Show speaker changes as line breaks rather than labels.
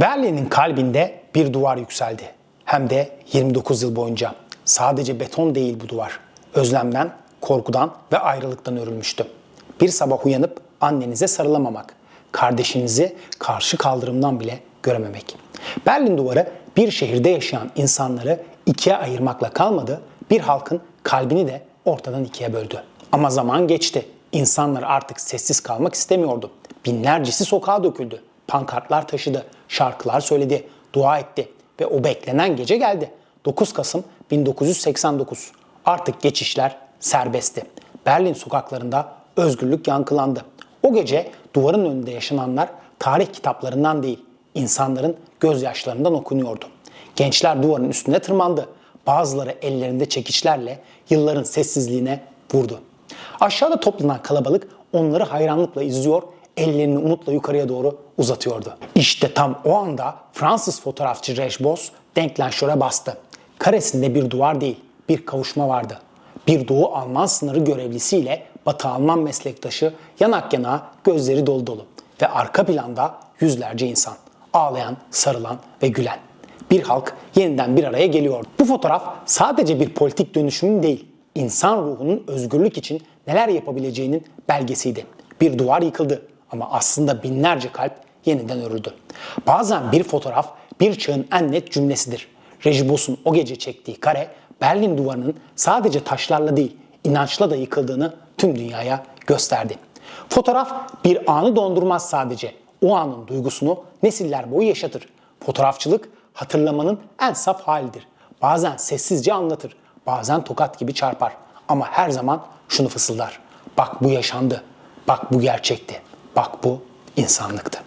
Berlin'in kalbinde bir duvar yükseldi. Hem de 29 yıl boyunca. Sadece beton değil bu duvar. Özlemden, korkudan ve ayrılıktan örülmüştü. Bir sabah uyanıp annenize sarılamamak, kardeşinizi karşı kaldırımdan bile görememek. Berlin duvarı bir şehirde yaşayan insanları ikiye ayırmakla kalmadı, bir halkın kalbini de ortadan ikiye böldü. Ama zaman geçti. İnsanlar artık sessiz kalmak istemiyordu. Binlercesi sokağa döküldü. Pankartlar taşıdı, şarkılar söyledi, dua etti ve o beklenen gece geldi. 9 Kasım 1989. Artık geçişler serbestti. Berlin sokaklarında özgürlük yankılandı. O gece duvarın önünde yaşananlar tarih kitaplarından değil, insanların gözyaşlarından okunuyordu. Gençler duvarın üstüne tırmandı. Bazıları ellerinde çekiçlerle yılların sessizliğine vurdu. Aşağıda toplanan kalabalık onları hayranlıkla izliyor, ellerini umutla yukarıya doğru uzatıyordu. İşte tam o anda Fransız fotoğrafçı Rejbos denklenşöre bastı. Karesinde bir duvar değil, bir kavuşma vardı. Bir Doğu Alman sınırı görevlisiyle Batı Alman meslektaşı yanak yana gözleri dolu dolu ve arka planda yüzlerce insan. Ağlayan, sarılan ve gülen. Bir halk yeniden bir araya geliyordu. Bu fotoğraf sadece bir politik dönüşümün değil, insan ruhunun özgürlük için neler yapabileceğinin belgesiydi. Bir duvar yıkıldı ama aslında binlerce kalp yeniden örüldü. Bazen bir fotoğraf bir çağın en net cümlesidir. Rejibos'un o gece çektiği kare Berlin duvarının sadece taşlarla değil inançla da yıkıldığını tüm dünyaya gösterdi. Fotoğraf bir anı dondurmaz sadece. O anın duygusunu nesiller boyu yaşatır. Fotoğrafçılık hatırlamanın en saf halidir. Bazen sessizce anlatır, bazen tokat gibi çarpar. Ama her zaman şunu fısıldar. Bak bu yaşandı, bak bu gerçekti, bak bu insanlıktı.